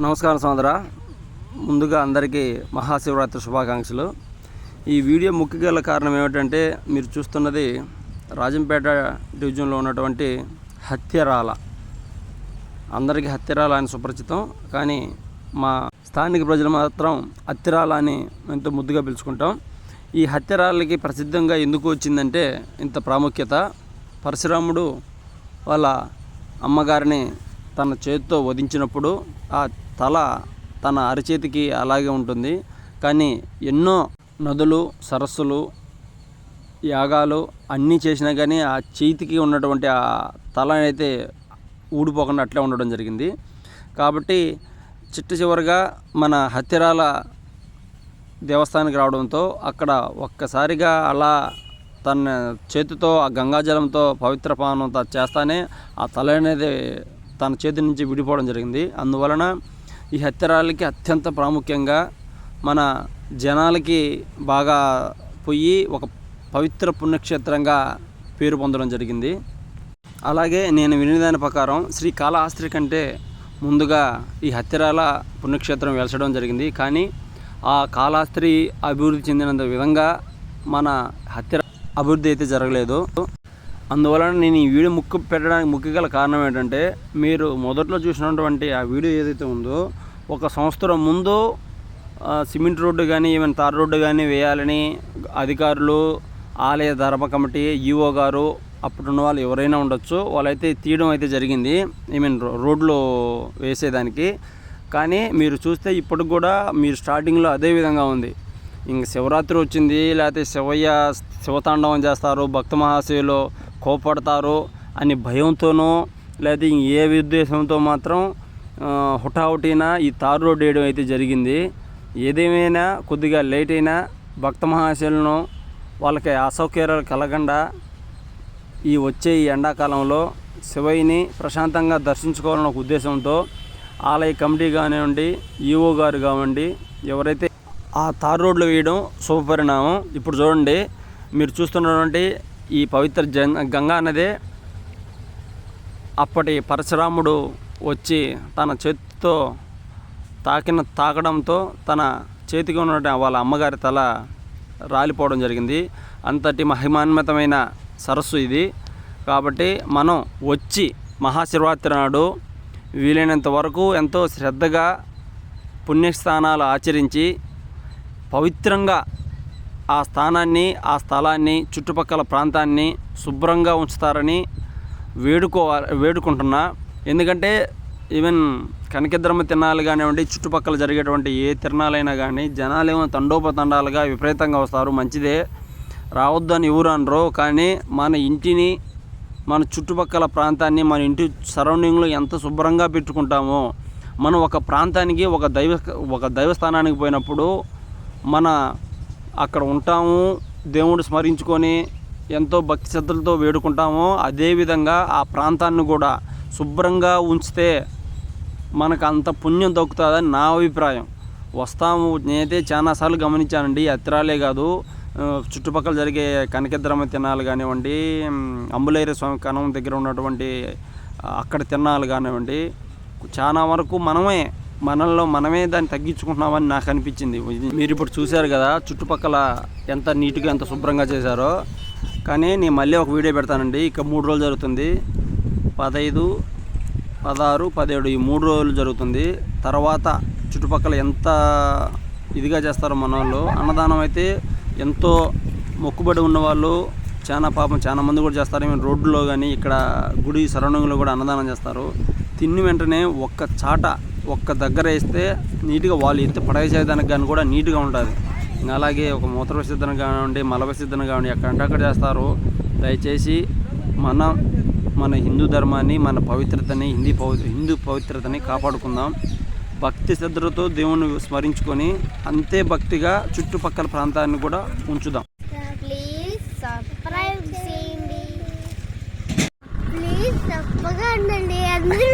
నమస్కారం సోదర. ముందుగా అందరికీ మహాశివరాత్రి శుభాకాంక్షలు. ఈ వీడియో ముఖ్య గల కారణం ఏమిటంటే మీరు చూస్తున్నది రాజంపేట డివిజన్లో ఉన్నటువంటి హత్యరాల. అందరికీ హత్యరాల అని సుపరిచితం కానీ మా స్థానిక ప్రజలు మాత్రం హత్యరాల అని ఎంతో ముద్దుగా పిలుచుకుంటాం. ఈ హత్యరాలకి ప్రసిద్ధంగా ఎందుకు వచ్చిందంటే ఇంత ప్రాముఖ్యత. పరశురాముడు వాళ్ళ అమ్మగారిని తన చేతితో వధించినప్పుడు ఆ తల తన అరచేతికి అలాగే ఉంటుంది. కానీ ఎన్నో నదులు సరస్సులు యాగాలు అన్నీ చేసినా కానీ ఆ చేతికి ఉన్నటువంటి ఆ తల అయితే ఊడిపోకుండా అట్లే ఉండడం జరిగింది. కాబట్టి చిట్ట చివరిగా మన హత్యరాల దేవస్థానానికి రావడంతో అక్కడ ఒక్కసారిగా అలా తన చేతితో ఆ గంగాజలంతో పవిత్ర పానం చేస్తానే ఆ తల అనేది తన చేతి నుంచి విడిపోవడం జరిగింది. అందువలన ఈ హత్యరాలకి అత్యంత ప్రాముఖ్యంగా మన జనాలకి బాగా పోయి ఒక పవిత్ర పుణ్యక్షేత్రంగా పేరు పొందడం జరిగింది. అలాగే నేను విని దాని ప్రకారం శ్రీ కాళహస్త్రి కంటే ముందుగా ఈ హత్యరాల పుణ్యక్షేత్రం వెలసడం జరిగింది. కానీ ఆ కాళహస్త్రి అభివృద్ధి చెందినంత విధంగా మన హత్య అభివృద్ధి అయితే జరగలేదు. అందువలన నేను ఈ వీడియో ముక్కు పెట్టడానికి ముఖ్య గల కారణం ఏంటంటే మీరు మొదట్లో చూసినటువంటి ఆ వీడియో ఏదైతే ఉందో ఒక సంవత్సరం ముందు సిమెంట్ రోడ్డు కానీ ఏమైనా తార్ రోడ్డు కానీ వేయాలని అధికారులు ఆలయ ధర్మ కమిటీ ఈఓ గారు అప్పుడున్న వాళ్ళు ఎవరైనా ఉండొచ్చు. వాళ్ళైతే తీయడం అయితే జరిగింది. ఐ మీన్ రోడ్లు వేసేదానికి. కానీ మీరు చూస్తే ఇప్పటికి కూడా మీరు స్టార్టింగ్లో అదే విధంగా ఉంది. ఇంక శివరాత్రి వచ్చింది లేకపోతే శివయ్య శివతాండవం చేస్తారు భక్త మహాశయులు కోపడతారు అని భయంతోనో లేకపోతే ఇంక ఏ ఉద్దేశంతో మాత్రం హుటాహుటిన ఈ తారు రోడ్డు వేయడం అయితే జరిగింది. ఏదేమైనా కొద్దిగా లేట్ అయినా భక్త మహాశయులను వాళ్ళకి అసౌకర్యాలు కలగకుండా ఈ వచ్చే ఈ ఎండాకాలంలో శివయ్యని ప్రశాంతంగా దర్శించుకోవాలన్న ఒక ఉద్దేశంతో ఆలయ కమిటీ కానివ్వండి ఈఓ గారు కానివ్వండి ఎవరైతే ఆ తార్ రోడ్లు వేయడం శుభపరిణామం. ఇప్పుడు చూడండి మీరు చూస్తున్నటువంటి ఈ పవిత్ర జన్ గంగా నదే అప్పటి పరశురాముడు వచ్చి తన చేతితో తాకిన తాకడంతో తన చేతికి ఉన్న వాళ్ళ అమ్మగారి తల రాలిపోవడం జరిగింది. అంతటి మహిమాన్వితమైన సరస్సు ఇది. కాబట్టి మనం వచ్చి మహాశివరాత్రి నాడు వీలైనంత వరకు ఎంతో శ్రద్ధగా పుణ్యస్థానాలు ఆచరించి పవిత్రంగా ఆ స్థానాన్ని ఆ స్థలాన్ని చుట్టుపక్కల ప్రాంతాన్ని శుభ్రంగా ఉంచుతారని వేడుకోవాలి వేడుకుంటున్నా. ఎందుకంటే ఈవెన్ కనకిద్రమ్మ తిరణాలు కానివ్వండి చుట్టుపక్కల జరిగేటువంటి ఏ తిరణాలైనా కానీ జనాలు ఏమో తండోపతండాలుగా విపరీతంగా వస్తారు. మంచిదే. రావద్దని ఎవరు అనరు. కానీ మన ఇంటిని మన చుట్టుపక్కల ప్రాంతాన్ని మన ఇంటి సరౌండింగ్లో ఎంత శుభ్రంగా పెట్టుకుంటామో మనం ఒక ప్రాంతానికి ఒక దైవ ఒక దైవస్థానానికి పోయినప్పుడు మన అక్కడ ఉంటాము దేవుడు స్మరించుకొని ఎంతో భక్తి శ్రద్ధలతో వేడుకుంటామో అదేవిధంగా ఆ ప్రాంతాన్ని కూడా శుభ్రంగా ఉంచితే మనకు అంత పుణ్యం దొక్కుతుందని నా అభిప్రాయం. వస్తాము. నేనైతే చాలాసార్లు గమనించానండి. అత్రాలే కాదు చుట్టుపక్కల జరిగే కనకద్రమ తినాలి కానివ్వండి అంబులేర స్వామి కణం దగ్గర ఉన్నటువంటి అక్కడ తిన్నాలు కానివ్వండి చాలా వరకు మనమే మనల్లో మనమే దాన్ని తగ్గించుకుంటున్నామని నాకు అనిపించింది. మీరు ఇప్పుడు చూశారు కదా చుట్టుపక్కల ఎంత నీట్గా ఎంత శుభ్రంగా చేశారో. కానీ నేను మళ్ళీ ఒక వీడియో పెడతానండి. ఇక మూడు రోజులు జరుగుతుంది. పదహైదు పదహారు పదిహేడు ఈ మూడు రోజులు జరుగుతుంది. తర్వాత చుట్టుపక్కల ఎంత ఇదిగా చేస్తారో మన వాళ్ళు. అన్నదానం అయితే ఎంతో మొక్కుబడి ఉన్నవాళ్ళు చాలా పాపం చాలా మంది కూడా చేస్తారు. ఈవెన్ రోడ్డులో కానీ ఇక్కడ గుడి సరౌండింగ్లో కూడా అన్నదానం చేస్తారు. తిని వెంటనే ఒక్క చాట ఒక్క దగ్గర వేస్తే నీట్గా వాళ్ళు ఎత్తి పడేసేదానికి కానీ కూడా నీట్గా ఉంటుంది. ఇంకా అలాగే ఒక మూత్ర విసర్జన కానివ్వండి మల విసర్జన కానివ్వండి ఎక్కడంటే చేస్తారు. దయచేసి మనం మన హిందూ ధర్మాన్ని మన పవిత్రతని హిందీ పవి హిందూ పవిత్రతని కాపాడుకుందాం. భక్తి శ్రద్ధలతో దేవుని స్మరించుకొని అంతే భక్తిగా చుట్టుపక్కల ప్రాంతాన్ని కూడా ఉంచుదాం. ప్లీజ్ సబ్స్క్రైబ్ చేయండి. ప్లీజ్ తప్పగా ఉండండి అందరూ